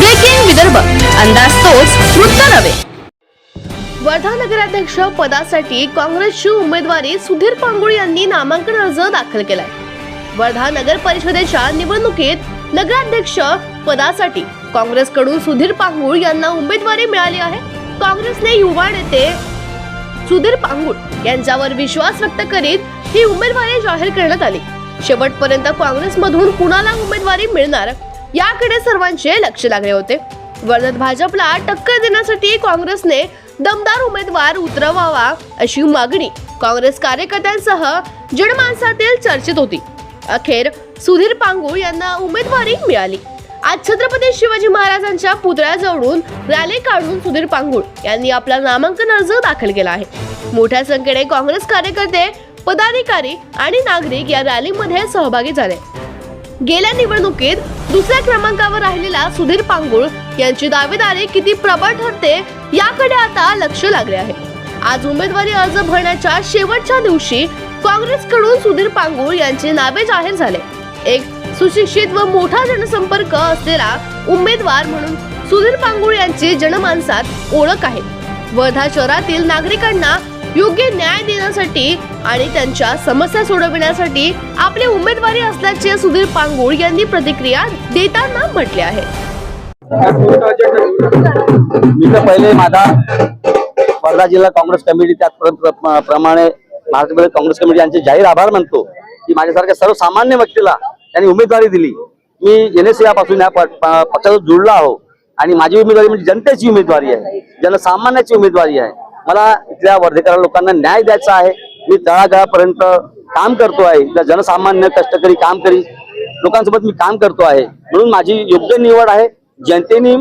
अंदाज तोच वृत्त नव्हे. वर्धा नगराध्यक्ष पदासाठी काँग्रेसची उमेदवारी सुधीर पांगुळ यांनी नामांकन अर्ज दाखल केलाय. वर्धा नगर परिषदेच्या निवडणुकीत नगराध्यक्ष पदासाठी काँग्रेसकडून सुधीर पांगुळ यांना उमेदवारी मिळाली आहे. काँग्रेसने युवा नेते सुधीर पांगुळ यांच्यावर विश्वास व्यक्त करीत ही उमेदवारी जाहीर करण्यात आली. शेवटपर्यंत काँग्रेसमधून कुणाला उमेदवारी मिळणार? याकडे सर्वांचे लक्ष लागले होते. वर्ध्यात भाजपला टक्कर देण्यासाठी काँग्रेसने दमदार उमेदवार उतरवावा अशी मागणी काँग्रेस कार्यकर्त्यांसह जनमानसातील चर्चेत होती. अखेर सुधीर पांगुळ यांना उमेदवारी मिळाली. आज छत्रपती शिवाजी महाराजांच्या पुतळ्याजवळून रॅली काढून सुधीर पांगुळ यांनी आपला नामांकन अर्ज दाखल केला आहे. मोठ्या संख्येने काँग्रेस कार्यकर्ते पदाधिकारी आणि नागरिक या रॅलीमध्ये सहभागी झाले. गेल्या निवडणुकीत दुसऱ्या क्रमांकावर राहिलेला सुधीर पांगुळ यांची दावेदारी किती प्रबळ ठरते याकडे आता लक्ष लागले आहे. आज उमेदवारी अर्ज भरण्याच्या शेवटच्या दिवशी काँग्रेसकडून सुधीर पांगुळ यांचे नावे जाहीर झाले. एक सुशिक्षित व मोठा जनसंपर्क असलेला उमेदवार म्हणून सुधीर पांगुळ यांची जनमानसात ओळख आहे. वर्धा शहरातील नागरिकांना योग्य न्याय देण्यासाठी आणि त्यांच्या समस्या सोडविण्यासाठी आपली उमेदवारी असल्याचे सुधीर पांगुळ यांनी प्रतिक्रिया देताना म्हटले आहे. मी तर पहिले माझा वर्धा जिल्हा काँग्रेस कमिटी त्याच प्रमाणे महाराष्ट्र प्रदेश काँग्रेस कमिटी यांचे जाहीर आभार मानतो की माझ्यासारख्या सर्वसामान्य व्यक्तीला त्यांनी उमेदवारी दिली. मी एनएससी पासून या प- जुळला आहो आणि माझी उमेदवारी म्हणजे जनतेची उमेदवारी आहे जनसामान्याची उमेदवारी आहे. मला इथल्या वर्धेकर लोकांना न्याय द्यायचा आहे. मी तळागाळापर्यंत काम करतो आहे. इथल्या जनसामान्य कष्टकरी काम करी लोकांसोबत मी काम करतो आहे. म्हणून माझी योग्य निवड आहे. जनतेने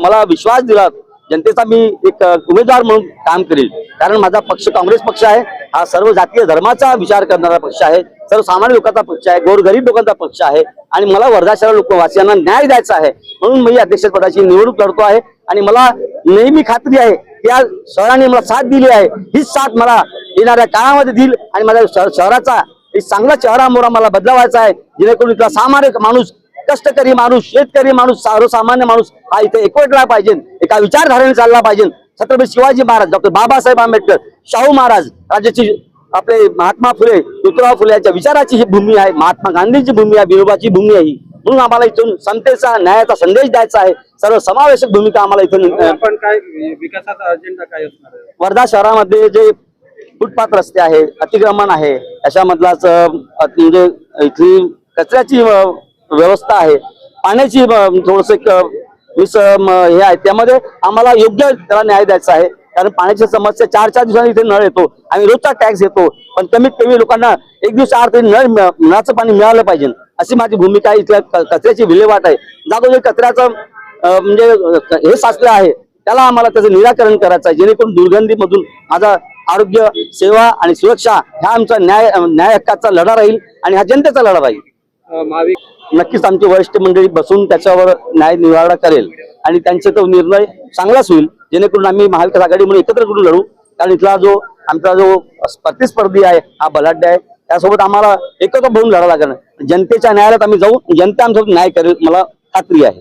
मला विश्वास दिला. जनतेचा मी एक उमेदवार म्हणून काम करेल. कारण माझा पक्ष काँग्रेस पक्ष आहे. हा सर्व जातीय धर्माचा विचार करणारा पक्ष आहे. सर्वसामान्य लोकांचा पक्ष आहे. गोरगरीब लोकांचा पक्ष आहे. आणि मला वर्धा शहर लोकवासियांना न्याय द्यायचा आहे. म्हणून मी अध्यक्षपदाची निवडणूक लढतो आहे. आणि मला नेहमी खात्री आहे या शहराने मला साथ दिली आहे. हीच साथ मला येणाऱ्या काळामध्ये देईल आणि माझ्या शहराचा एक चांगला चेहरा मोरा मला बदलावायचा आहे. जेणेकरून इथला सामान्य माणूस कष्टकरी माणूस शेतकरी माणूस सर्वसामान्य माणूस हा इथे एकवटला पाहिजे. एका विचारधारेने चालला पाहिजे. छत्रपती शिवाजी महाराज डॉक्टर बाबासाहेब आंबेडकर शाहू महाराज राज्याची आपले महात्मा फुले ज्योतिराव फुले यांच्या विचाराची ही भूमी आहे. महात्मा गांधीची भूमी आहे विनोबाची भूमी आहे ही. म्हणून आम्हाला इथून समतेचा न्यायाचा संदेश द्यायचा आहे. सर्व समावेशक भूमिका आम्हाला इथून काय विकासाचा अजेंडा काय असणार आहे? वर्धा शहरामध्ये जे फुटपाथ रस्ते आहे अतिक्रमण आहे याच्यामधलाच अ, अति- म्हणजे इथली कचऱ्याची अ, व्यवस्था आहे. पाण्याची थोडस मिस अ, म, हे आहे. त्यामध्ये आम्हाला योग्य त्याला न्याय द्यायचा आहे. कारण पाण्याची समस्या चार चार दिवसांनी इथे नळ येतो. आम्ही रोजचा टॅक्स येतो पण कमीत कमी लोकांना एक दिवस आड तरी नळ मिळ- नळाचं पाणी मिळालं पाहिजे. अशी माझी भूमिका आहे. इथल्या कचऱ्याची विल्हेवाट आहे. जागोजागी कचऱ्याचं म्हणजे हे साचलं आहे. त्याला आम्हाला त्याचं निराकरण करायचं आहे. जेणेकरून दुर्गंधीमधून माझा आरोग्य सेवा आणि सुरक्षा ह्या आमचा न्याय न्याय हक्काचा लढा राहील आणि हा जनतेचा लढा राहील. नक्कीच आमची वरिष्ठ मंडळी बसून त्याच्यावर न्याय निवाडा करेल आणि त्यांचा तो निर्णय चांगलाच होईल. जेणेकरून आम्ही महाविकास आघाडी म्हणून एकत्र करून लढू. कारण इथला जो आमचा जो प्रतिस्पर्धी आहे हा बलाढ्य आहे. त्यासोबत आम्हाला एकत्र होऊन लढा लागणार जनतेच्या न्यायालयात आम्ही जाऊ जनता आमच्यासोबत न्याय करेल मला खात्री आहे.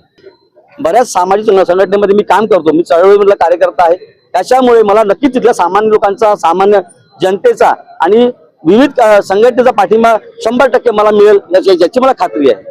बऱ्याच सामाजिक संघटनेमध्ये मी काम करतो मी चळवळीमधला कार्यकर्ता आहे. त्याच्यामुळे मला नक्कीच तिथल्या सामान्य लोकांचा सामान्य जनतेचा आणि विविध संघटनेचा पाठिंबा शंभर टक्के मला मिळेल याची मला खात्री आहे.